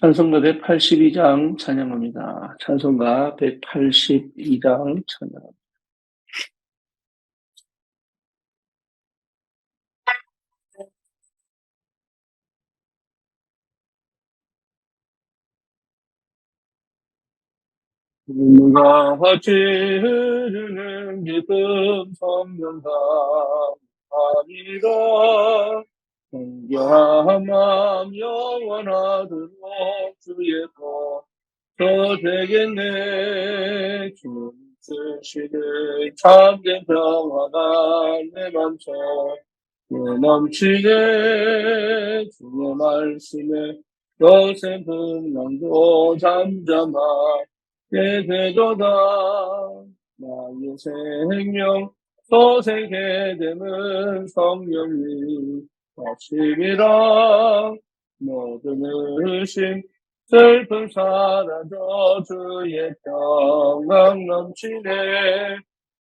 찬송가 182장 찬양합니다. 찬송가 182장 찬양. 누가 같이 흐르는 기쁨 성령과 아니라 마음 영원하도록 주의 것더 되겠네. 주 쓰시는 참된 평화가 내 맘속 넘치네 주의 말씀에 거센 풍랑도 잠잠하게 되도다. 나의 생명 소생게 되는 성령이 아침이라 모든 의심 슬픔 사라져 주의 평강 넘치네.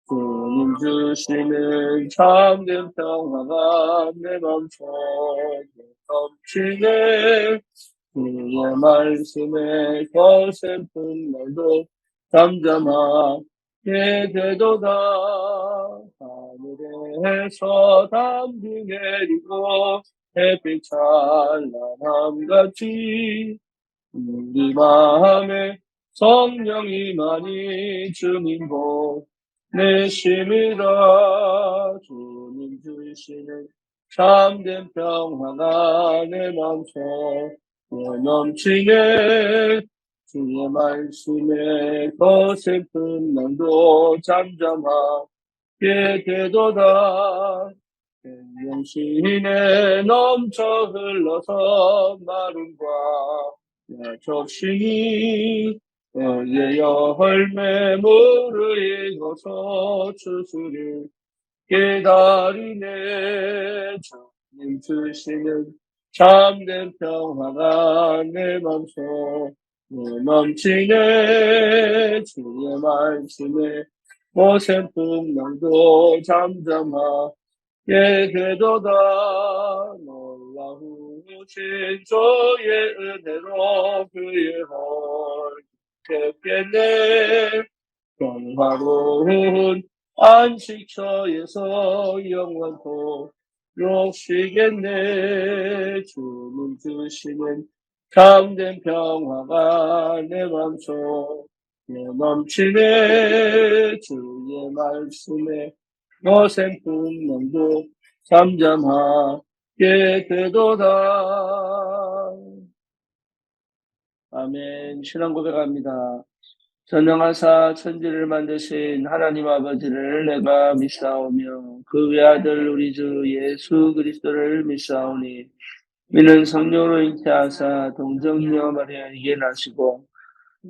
주님 주시는 참된 평화가 내 맘속에 넘치네. 주의 말씀에 거센 풍랑도 잠잠하 게 되도다. 하늘에서 담비 내리고 햇빛 찬란함 같이 우리 마음에 성령이 많이 주님 보내심이라 주님 주시는 참된 평화가 내 맘속에 넘치네 주의 말씀에 거센 풍랑도 잠잠하게 되도다. 영신에 넘쳐 흘러서 마름과 적신이 너의 열매 무르익어서 추수를 깨달이네. 주님 주시는 참된 평화가 내 맘속 넘치네 주의 말씀에 모센 풍랑도 잠잠하게 되도다. 놀라우신 주의 은혜로 그의 헐 겠네. 평화로운 안식처에서 영원토록 쉬겠네. 주님 주시는 참된 평화가 내 맘속 넘치네. 주의 말씀에 거센 풍랑도 잠잠하게 되도다. 아멘. 신앙 고백합니다. 전능하사 천지를 만드신 하나님 아버지를 내가 믿사오며 그 외아들 우리 주 예수 그리스도를 믿사오니 이는 성령으로 잉태하사 동정녀 마리아에게 나시고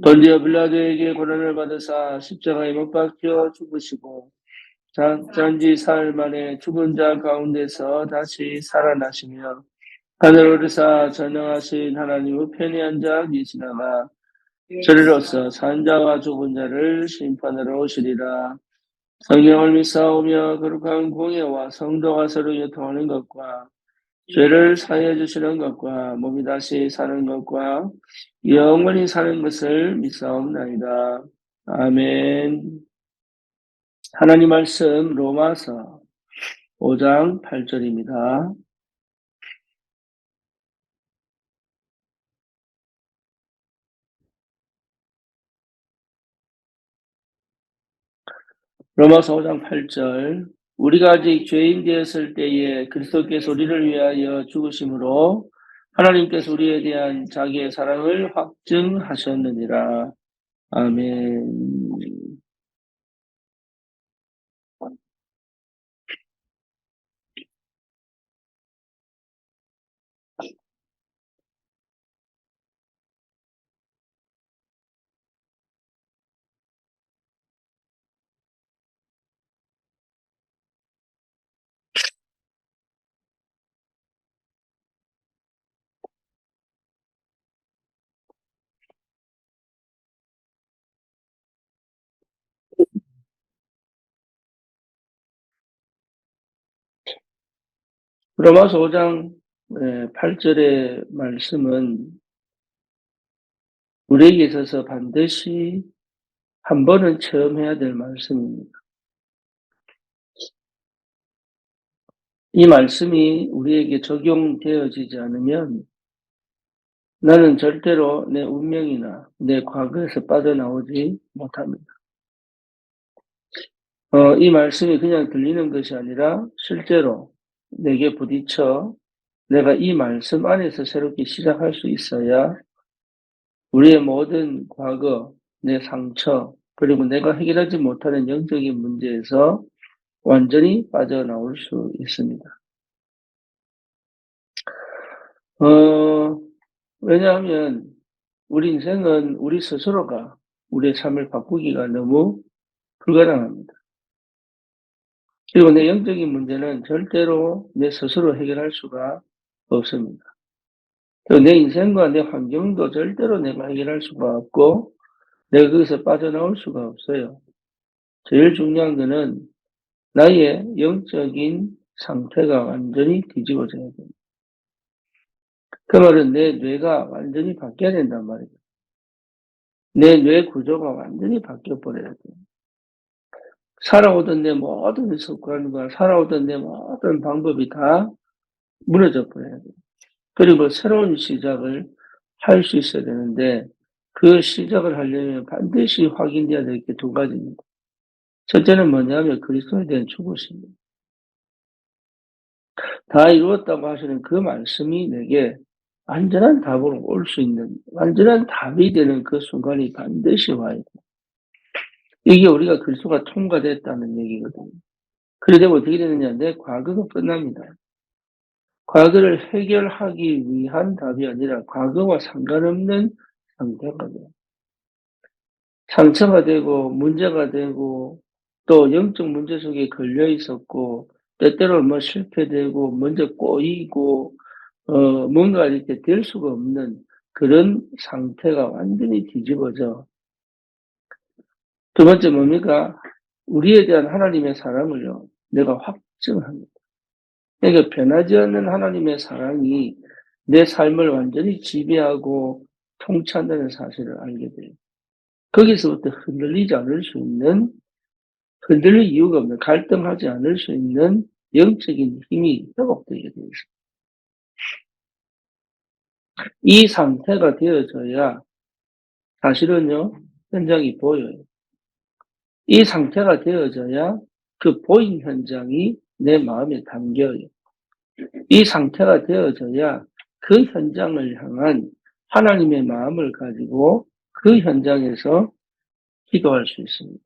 번지어 빌라도에게 고난을 받으사 십자가에 못 박혀 죽으시고 잔지 사흘 만에 죽은 자 가운데서 다시 살아나시며 하늘 오르사 전능하신 하나님 우편에 앉아 계시다가 저리로서 산자와 죽은 자를 심판하러 오시리라. 성령을 믿사오며 거룩한 공예와 성도가 서로 교통하는 것과 죄를 사해 주시는 것과 몸이 다시 사는 것과 영원히 사는 것을 믿사옵나이다. 아멘. 하나님 말씀 로마서 5장 8절입니다. 로마서 5장 8절 우리가 아직 죄인 되었을 때에 그리스도께서 우리를 위하여 죽으심으로 하나님께서 우리에 대한 자기의 사랑을 확증하셨느니라. 아멘. 로마서 5장 8절의 말씀은 우리에게 있어서 반드시 한 번은 체험해야 될 말씀입니다. 이 말씀이 우리에게 적용되어지지 않으면 나는 절대로 내 운명이나 내 과거에서 빠져나오지 못합니다. 어, 이 말씀이 그냥 들리는 것이 아니라 실제로 내게 부딪혀 내가 이 말씀 안에서 새롭게 시작할 수 있어야 우리의 모든 과거, 내 상처, 그리고 내가 해결하지 못하는 영적인 문제에서 완전히 빠져나올 수 있습니다. 어, 왜냐하면 우리 인생은 우리 스스로가 우리의 삶을 바꾸기가 너무 불가능합니다. 그리고 내 영적인 문제는 절대로 내 스스로 해결할 수가 없습니다. 그리고 내 인생과 내 환경도 절대로 내가 해결할 수가 없고 내가 거기서 빠져나올 수가 없어요. 제일 중요한 것은 나의 영적인 상태가 완전히 뒤집어져야 됩니다. 그 말은 내 뇌가 완전히 바뀌어야 된단 말이죠. 내뇌 구조가 완전히 바뀌어 버려야 돼요. 살아오던 내 모든 습관과 살아오던 내 모든 방법이 다 무너져 버려야 돼요. 그리고 새로운 시작을 할 수 있어야 되는데 그 시작을 하려면 반드시 확인돼야 될 게 두 가지입니다. 첫째는 뭐냐면 그리스도에 대한 죽으십니다. 다 이루었다고 하시는 그 말씀이 내게 완전한 답으로 올 수 있는 완전한 답이 되는 그 순간이 반드시 와야 돼. 이게 우리가 그리스도가 통과됐다는 얘기거든요. 그래 되면 어떻게 되느냐? 내 과거가 끝납니다. 과거를 해결하기 위한 답이 아니라 과거와 상관없는 상태가 돼요. 상처가 되고 문제가 되고 또 영적 문제 속에 걸려 있었고 때때로 뭐 실패되고 먼저 꼬이고 어 뭔가 이렇게 될 수가 없는 그런 상태가 완전히 뒤집어져. 두 번째 뭡니까? 우리에 대한 하나님의 사랑을요. 내가 확증합니다. 그러니까 변하지 않는 하나님의 사랑이 내 삶을 완전히 지배하고 통치한다는 사실을 알게 돼요. 거기서부터 흔들리지 않을 수 있는, 흔들릴 이유가 없는, 갈등하지 않을 수 있는 영적인 힘이 회복되게 되어 있습니다. 이 상태가 되어져야 사실은요, 현장이 보여요. 이 상태가 되어져야 그 보인 현장이 내 마음에 담겨요. 이 상태가 되어져야 그 현장을 향한 하나님의 마음을 가지고 그 현장에서 기도할 수 있습니다.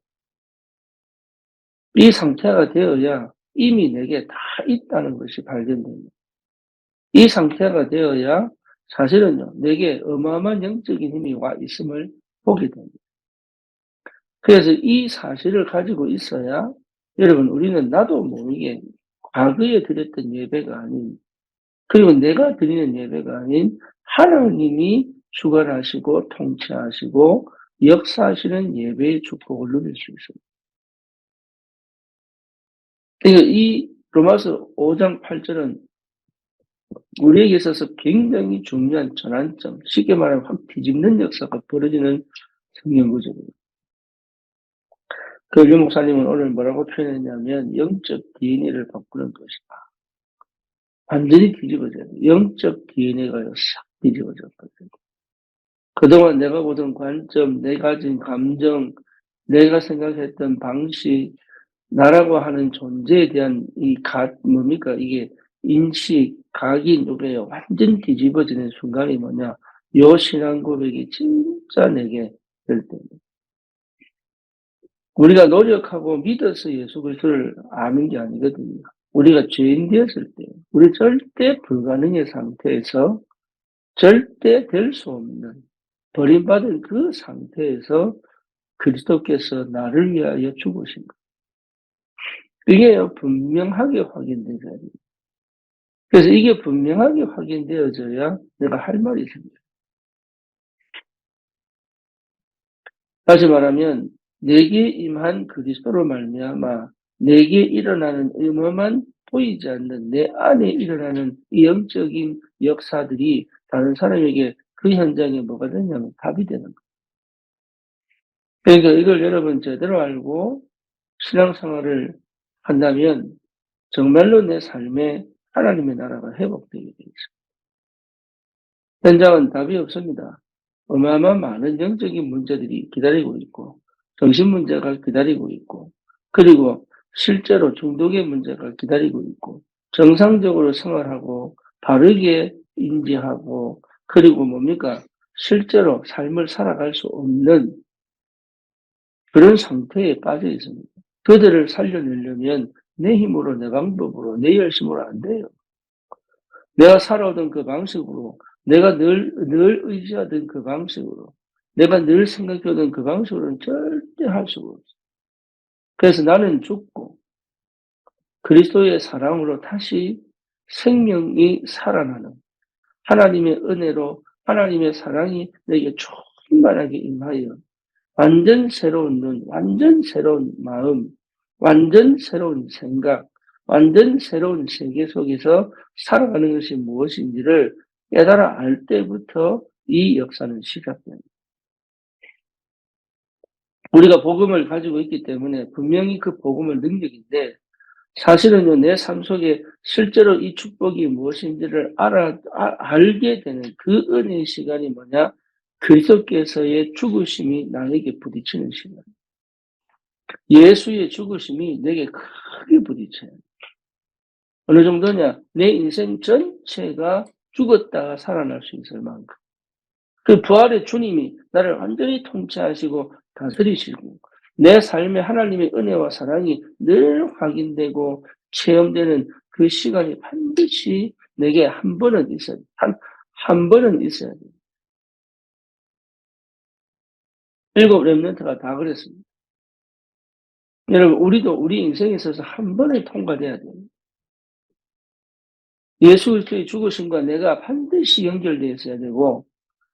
이 상태가 되어야 이미 내게 다 있다는 것이 발견됩니다. 이 상태가 되어야 사실은요, 내게 어마어마한 영적인 힘이 와 있음을 보게 됩니다. 그래서 이 사실을 가지고 있어야 여러분, 우리는 나도 모르게 과거에 드렸던 예배가 아닌, 그리고 내가 드리는 예배가 아닌 하나님이 주관하시고 통치하시고 역사하시는 예배의 축복을 누릴 수 있습니다. 그러니까 이 로마서 5장 8절은 우리에게 있어서 굉장히 중요한 전환점, 쉽게 말하면 확 뒤집는 역사가 벌어지는 성경 구절입니다. 그 유 목사님은 오늘 뭐라고 표현했냐면 영적 DNA를 바꾸는 것이다. 완전히 뒤집어져요. 영적 DNA가 싹 뒤집어졌거든요. 그동안 내가 보던 관점, 내가 가진 감정, 내가 생각했던 방식, 나라고 하는 존재에 대한 이 가, 뭡니까? 이게 인식, 각이 누구예요? 완전 뒤집어지는 순간이 뭐냐? 요 신앙 고백이 진짜 내게 될 때입니다. 우리가 노력하고 믿어서 예수 그리스도를 아는 게 아니거든요. 우리가 죄인 되었을 때, 우리 절대 불가능의 상태에서 절대 될 수 없는 버림받은 그 상태에서 그리스도께서 나를 위하여 죽으신 것. 이게 분명하게 확인되어야 됩니다. 그래서 이게 분명하게 확인되어져야 내가 할 말이 생겨요. 다시 말하면 내게 임한 그리스도로 말미암아 내게 일어나는 의무만 보이지 않는 내 안에 일어나는 영적인 역사들이 다른 사람에게 그 현장에 뭐가 되냐면 답이 되는 거예요. 그러니까 이걸 여러분 제대로 알고 신앙생활을 한다면 정말로 내 삶에 하나님의 나라가 회복되게 되어. 현장은 답이 없습니다. 어마어마한 많은 영적인 문제들이 기다리고 있고 정신 문제가 기다리고 있고 그리고 실제로 중독의 문제가 기다리고 있고 정상적으로 생활하고 바르게 인지하고 그리고 뭡니까 실제로 삶을 살아갈 수 없는 그런 상태에 빠져 있습니다. 그들을 살려내려면 내 힘으로 내 방법으로 내 열심으로 안 돼요. 내가 살아오던 그 방식으로 내가 늘, 늘 의지하던 그 방식으로 내가 늘 생각하던 그 방식으로는 절대 할 수가 없어. 그래서 나는 죽고 그리스도의 사랑으로 다시 생명이 살아나는 하나님의 은혜로 하나님의 사랑이 내게 충만하게 임하여 완전 새로운 눈, 완전 새로운 마음, 완전 새로운 생각, 완전 새로운 세계 속에서 살아가는 것이 무엇인지를 깨달아 알 때부터 이 역사는 시작됩니다. 우리가 복음을 가지고 있기 때문에 분명히 그 복음은 능력인데 사실은요, 내 삶 속에 실제로 이 축복이 무엇인지를 알아, 아, 알게 되는 그 은혜의 시간이 뭐냐? 그리스도께서의 죽으심이 나에게 부딪히는 시간. 예수의 죽으심이 내게 크게 부딪혀요. 어느 정도냐? 내 인생 전체가 죽었다가 살아날 수 있을 만큼. 그 부활의 주님이 나를 완전히 통치하시고 다스리시고 내 삶에 하나님의 은혜와 사랑이 늘 확인되고 체험되는 그 시간이 반드시 내게 한 번은 있어야 돼. 한, 한 번은 있어야 돼. 일곱 렘넌트가 다 그랬습니다. 여러분, 우리도 우리 인생에 있어서 한 번에 통과돼야 돼요. 예수 그리스도의 죽으심과 내가 반드시 연결되어 있어야 되고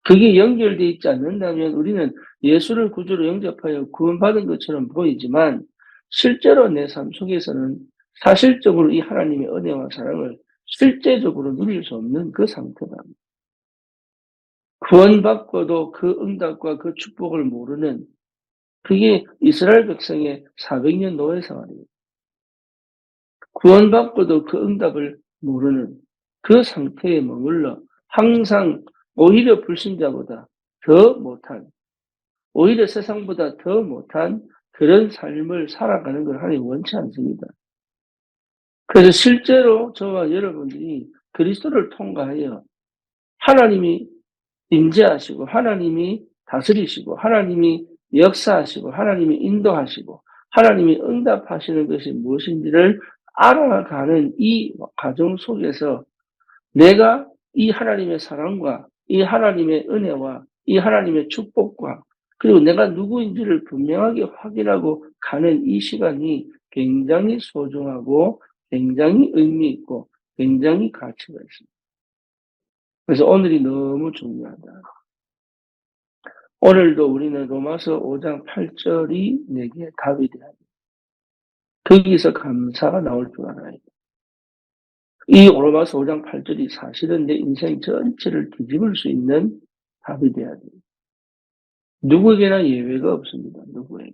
그게 연결되어 있지 않는다면 우리는 예수를 구주로 영접하여 구원받은 것처럼 보이지만 실제로 내 삶 속에서는 사실적으로 이 하나님의 은혜와 사랑을 실제적으로 누릴 수 없는 그 상태다. 구원받고도 그 응답과 그 축복을 모르는 그게 이스라엘 백성의 400년 노예 생활이에요. 구원받고도 그 응답을 모르는 그 상태에 머물러 항상 오히려 불신자보다 더 못한, 오히려 세상보다 더 못한 그런 삶을 살아가는 걸 하나님 원치 않습니다. 그래서 실제로 저와 여러분들이 그리스도를 통과하여 하나님이 임재하시고 하나님이 다스리시고 하나님이 역사하시고 하나님이 인도하시고 하나님이 응답하시는 것이 무엇인지를 알아가는 이 과정 속에서 내가 이 하나님의 사랑과 이 하나님의 은혜와 이 하나님의 축복과 그리고 내가 누구인지를 분명하게 확인하고 가는 이 시간이 굉장히 소중하고 굉장히 의미 있고 굉장히 가치가 있습니다. 그래서 오늘이 너무 중요하다. 오늘도 우리는 로마서 5장 8절이 내게 답이 돼야 돼. 거기서 감사가 나올 줄 알아야 돼. 이 로마서 5장 8절이 사실은 내 인생 전체를 뒤집을 수 있는 답이 돼야 돼요. 누구에게나 예외가 없습니다. 누구에게.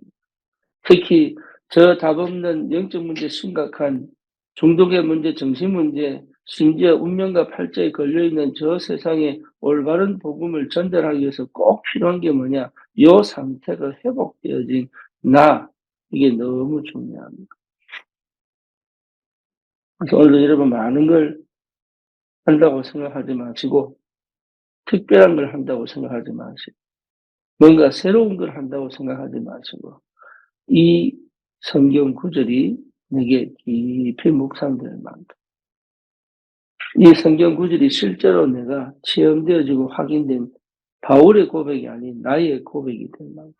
특히 저 답 없는 영적 문제 심각한 중독의 문제, 정신 문제, 심지어 운명과 팔자에 걸려있는 저 세상에 올바른 복음을 전달하기 위해서 꼭 필요한 게 뭐냐? 요 상태가 회복되어진 나. 이게 너무 중요합니다. 그래서 오늘도 여러분 많은 걸 한다고 생각하지 마시고, 특별한 걸 한다고 생각하지 마시고, 뭔가 새로운 걸 한다고 생각하지 마시고, 이 성경 구절이 내게 깊이 묵상될 만큼, 이 성경 구절이 실제로 내가 체험되어지고 확인된 바울의 고백이 아닌 나의 고백이 될 만큼,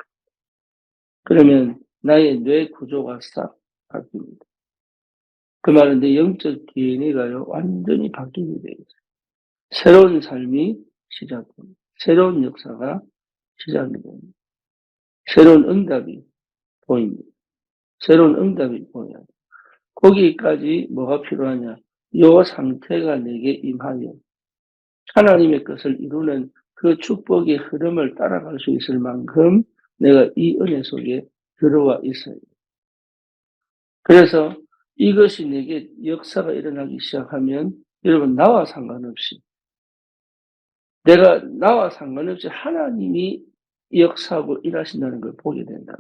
그러면 나의 뇌 구조가 싹 바뀝니다. 그 말은 내 영적 DNA가요, 완전히 바뀌게 되어 있어요. 새로운 삶이 시작됩니다. 새로운 역사가 시작이 됩니다. 새로운 응답이 보입니다. 새로운 응답이 보여요. 거기까지 뭐가 필요하냐? 요 상태가 내게 임하여 하나님의 것을 이루는 그 축복의 흐름을 따라갈 수 있을 만큼 내가 이 은혜 속에 들어와 있어요. 그래서 이것이 내게 역사가 일어나기 시작하면 여러분 나와 상관없이 내가 나와 상관없이 하나님이 역사하고 일하신다는 걸 보게 된다.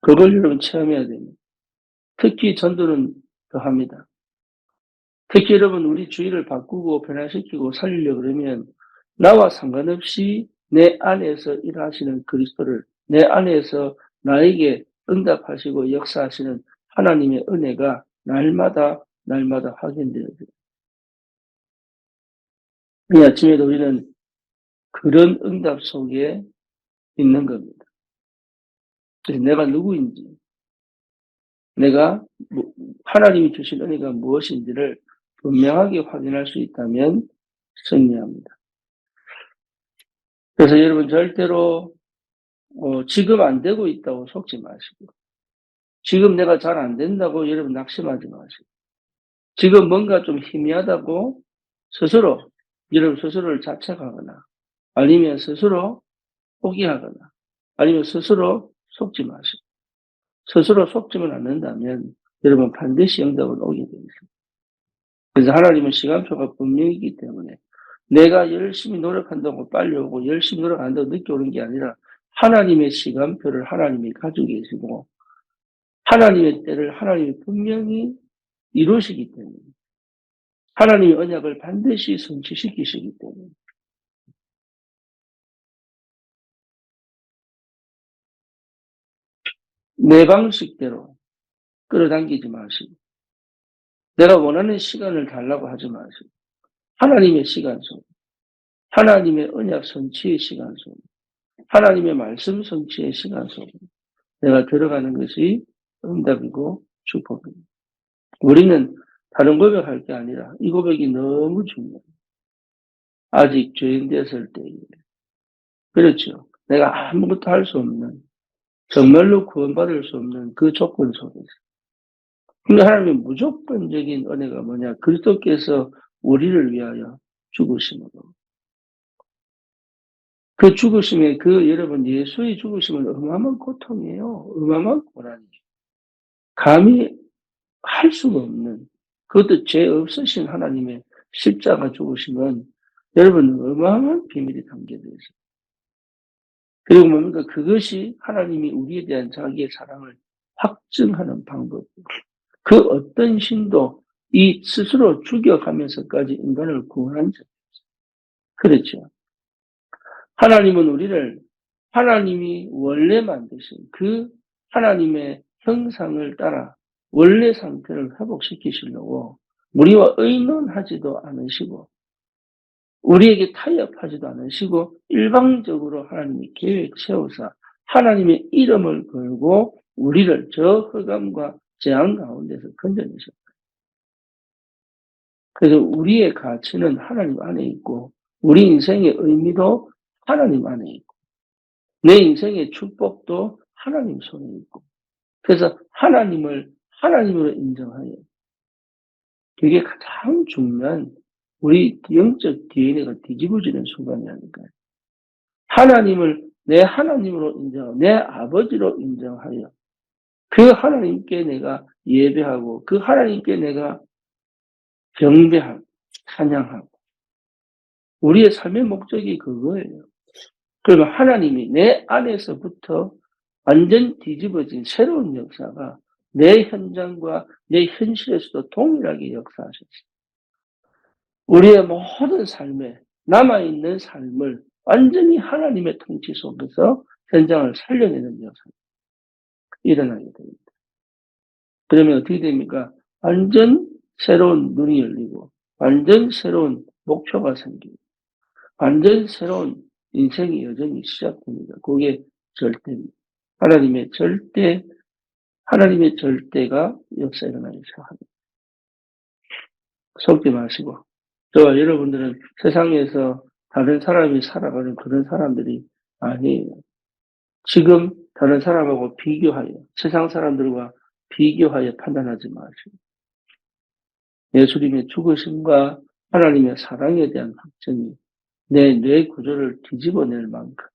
그걸 여러분 체험해야 됩니다. 특히 전도는 더합니다. 특히 여러분 우리 주의를 바꾸고 변화시키고 살리려 그러면 나와 상관없이 내 안에서 일하시는 그리스도를 내 안에서 나에게 응답하시고 역사하시는 하나님의 은혜가 날마다 날마다 확인되어야 돼요. 이 아침에도 우리는 그런 응답 속에 있는 겁니다. 내가 누구인지, 내가 뭐, 하나님이 주신 은혜가 무엇인지를 분명하게 확인할 수 있다면 승리합니다. 그래서 여러분 절대로 어, 지금 안 되고 있다고 속지 마시고 지금 내가 잘 안 된다고 여러분 낙심하지 마시고 지금 뭔가 좀 희미하다고 스스로 여러분 스스로를 자책하거나 아니면 스스로 포기하거나 아니면 스스로 속지 마시고 스스로 속지만 않는다면 여러분 반드시 응답은 오게 됩니다. 그래서 하나님은 시간표가 분명히 있기 때문에 내가 열심히 노력한다고 빨리 오고 열심히 노력한다고 늦게 오는 게 아니라 하나님의 시간표를 하나님이 가지고 계시고 하나님의 때를 하나님이 분명히 이루시기 때문에 하나님의 언약을 반드시 성취시키시기 때문에. 내 방식대로 끌어당기지 마시고 내가 원하는 시간을 달라고 하지 마시고 하나님의 시간 속 하나님의 언약 성취의 시간 속 하나님의 말씀 성취의 시간 속에 내가 들어가는 것이 응답이고 축복입니다. 우리는 다른 고백할 게 아니라 이 고백이 너무 중요해요. 아직 죄인 되었을 때에 그렇죠. 내가 아무것도 할 수 없는 정말로 구원받을 수 없는 그 조건 속에서 근데 하나님의 무조건적인 은혜가 뭐냐 그리스도께서 우리를 위하여 죽으심으로 그 죽으심에 그 여러분 예수의 죽으심은 어마어마한 고통이에요. 어마어마한 고난이에요. 감히 할 수가 없는 그것도 죄 없으신 하나님의 십자가 죽으심은 여러분 어마어마한 비밀이 담겨져 있어요. 그리고 뭡니까? 그것이 하나님이 우리에 대한 자기의 사랑을 확증하는 방법이에요. 그 어떤 신도 이 스스로 죽여가면서까지 인간을 구원한 적이 없어요. 그렇죠. 하나님은 우리를 하나님이 원래 만드신 그 하나님의 형상을 따라 원래 상태를 회복시키시려고 우리와 의논하지도 않으시고 우리에게 타협하지도 않으시고 일방적으로 하나님이 계획 세우사 하나님의 이름을 걸고 우리를 저 흑암과 재앙 가운데서 건져내셨다. 그래서 우리의 가치는 하나님 안에 있고 우리 인생의 의미도 하나님 안에 있고 내 인생의 축복도 하나님 손에 있고 그래서 하나님을 하나님으로 인정하여 그게 가장 중요한 우리 영적 DNA가 뒤집어지는 순간이 아닐까요? 하나님을 내 하나님으로 인정하고 내 아버지로 인정하여 그 하나님께 내가 예배하고 그 하나님께 내가 경배하고 찬양하고 우리의 삶의 목적이 그거예요. 그러면 하나님이 내 안에서부터 완전 뒤집어진 새로운 역사가 내 현장과 내 현실에서도 동일하게 역사하셨어요. 우리의 모든 삶에 남아있는 삶을 완전히 하나님의 통치 속에서 현장을 살려내는 역사 일어나게 됩니다. 그러면 어떻게 됩니까? 완전 새로운 눈이 열리고, 완전 새로운 목표가 생기고, 완전 새로운 인생의 여정이 시작됩니다. 그게 절대입니다. 하나님의 절대, 하나님의 절대가 역사 일어나기 시작합니다. 속지 마시고, 저와 여러분들은 세상에서 다른 사람이 살아가는 그런 사람들이 아니에요. 지금 다른 사람하고 비교하여, 세상 사람들과 비교하여 판단하지 마시고, 예수님의 죽으심과 하나님의 사랑에 대한 확증이 내 뇌 구조를 뒤집어낼 만큼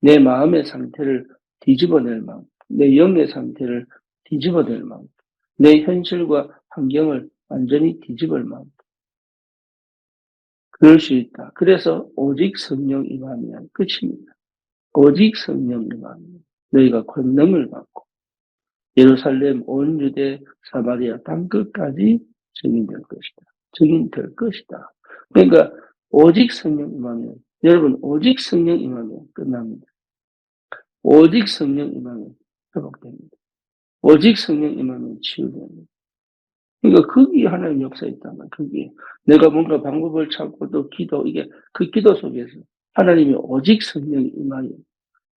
내 마음의 상태를 뒤집어낼 만큼, 내 영의 상태를 뒤집어낼 만큼, 내 현실과 환경을 완전히 뒤집을 만큼. 그럴 수 있다. 그래서 오직 성령 임하면 끝입니다. 오직 성령 임하면 너희가 권능을 받고 예루살렘 온 유대 사마리아 땅 끝까지 증인될 것이다. 증인될 것이다. 그러니까 오직 성령 임하면 여러분 오직 성령 임하면 끝납니다. 오직 성령 임하면 회복됩니다. 오직 성령 임하면 치유됩니다. 그러니까 거기 하나님 역사 있다면 거기 내가 뭔가 방법을 찾고 또 기도 이게 그 기도 속에서 하나님이 오직 성령 임하여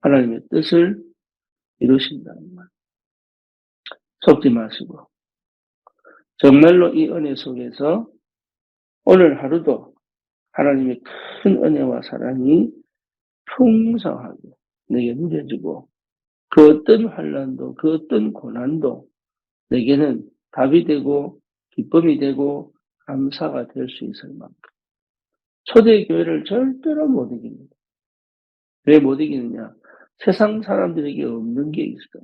하나님의 뜻을 이루신다는 말. 속지 마시고 정말로 이 은혜 속에서 오늘 하루도 하나님의 큰 은혜와 사랑이 풍성하게 내게 누려지고 그 어떤 환란도 그 어떤 고난도 내게는 답이 되고 기쁨이 되고 감사가 될 수 있을 만큼 초대교회를 절대로 못 이깁니다. 왜 못 이기느냐? 세상 사람들에게 없는 게 있어요.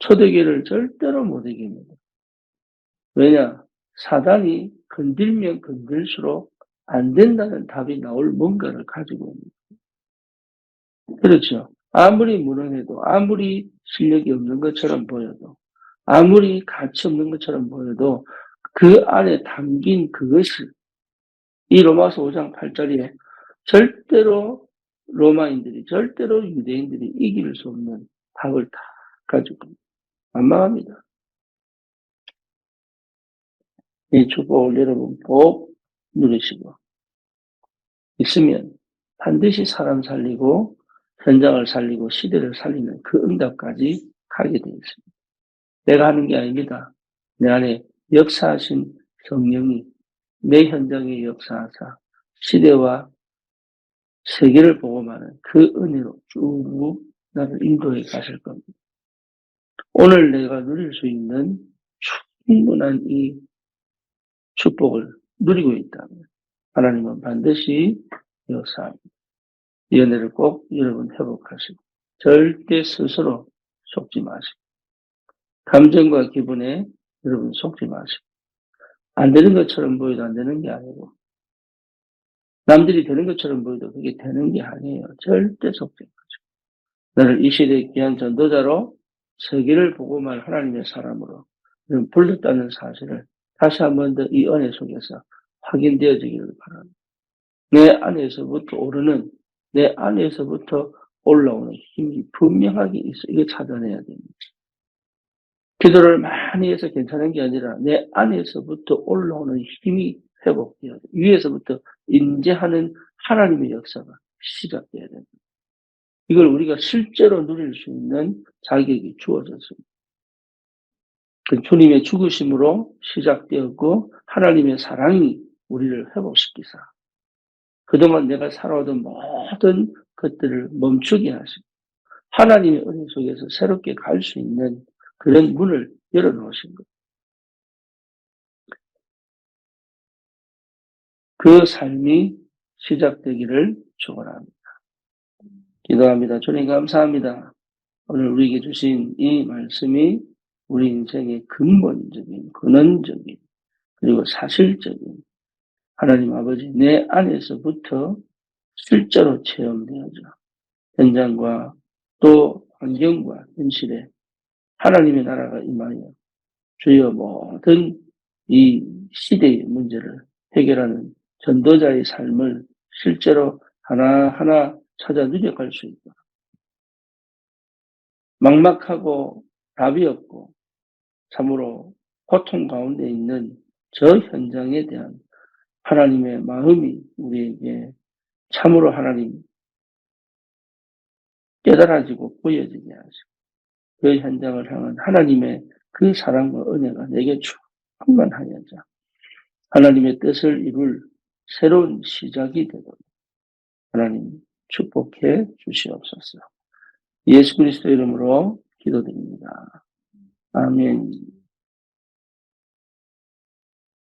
초대교회를 절대로 못 이깁니다. 왜냐? 사단이 건들면 건들수록 안 된다는 답이 나올 뭔가를 가지고 있습니다. 그렇죠. 아무리 무능해도, 아무리 실력이 없는 것처럼 보여도, 아무리 가치 없는 것처럼 보여도 그 안에 담긴 그것이 이 로마서 5장 8절에 절대로 로마인들이, 절대로 유대인들이 이길 수 없는 답을 다 가지고 만망합니다. 이 축복을 여러분 꼭 누리시고 있으면 반드시 사람 살리고 현장을 살리고 시대를 살리는 그 응답까지 가게 되어 있습니다. 내가 하는 게 아닙니다. 내 안에 역사하신 성령이 내 현장에 역사하사 시대와 세계를 보고만은 그 은혜로 쭉 나를 인도해 가실 겁니다. 오늘 내가 누릴 수 있는 충분한 이 축복을 누리고 있다면 하나님은 반드시 역사합니다. 이 은혜를 꼭 여러분 회복하시고 절대 스스로 속지 마시고 감정과 기분에 여러분 속지 마시고 안 되는 것처럼 보여도 안 되는 게 아니고 남들이 되는 것처럼 보여도 그게 되는 게 아니에요. 절대 속지 마시고 나를 이 시대의 귀한 전도자로 세계를 보고만 하나님의 사람으로 불렀다는 사실을 다시 한 번 더 이 은혜 속에서 확인되어지기를 바랍니다. 내 안에서부터 오르는, 내 안에서부터 올라오는 힘이 분명하게 있어. 이거 찾아내야 됩니다. 기도를 많이 해서 괜찮은 게 아니라 내 안에서부터 올라오는 힘이 회복되어야 돼. 위에서부터 인재하는 하나님의 역사가 시작돼야 됩니다. 이걸 우리가 실제로 누릴 수 있는 자격이 주어졌습니다. 그 주님의 죽으심으로 시작되었고 하나님의 사랑이 우리를 회복시키사 그동안 내가 살아오던 모든 것들을 멈추게 하시고 하나님의 은혜 속에서 새롭게 갈 수 있는 그런 문을 열어놓으신 것. 그 삶이 시작되기를 축원합니다. 기도합니다. 주님 감사합니다. 오늘 우리에게 주신 이 말씀이 우리 인생의 근본적인, 근원적인, 그리고 사실적인 하나님 아버지 내 안에서부터 실제로 체험되어져 현장과 또 환경과 현실에 하나님의 나라가 임하여 주여 모든 이 시대의 문제를 해결하는 전도자의 삶을 실제로 하나하나 찾아 누려갈 수 있다. 막막하고 답이 없고 참으로 고통 가운데 있는 저 현장에 대한 하나님의 마음이 우리에게 참으로 하나님 깨달아지고 보여지게 하시고 그 현장을 향한 하나님의 그 사랑과 은혜가 내게 충만 하여자 하나님의 뜻을 이룰 새로운 시작이 되도록 하나님 축복해 주시옵소서. 예수 그리스도 이름으로 기도드립니다. 아멘.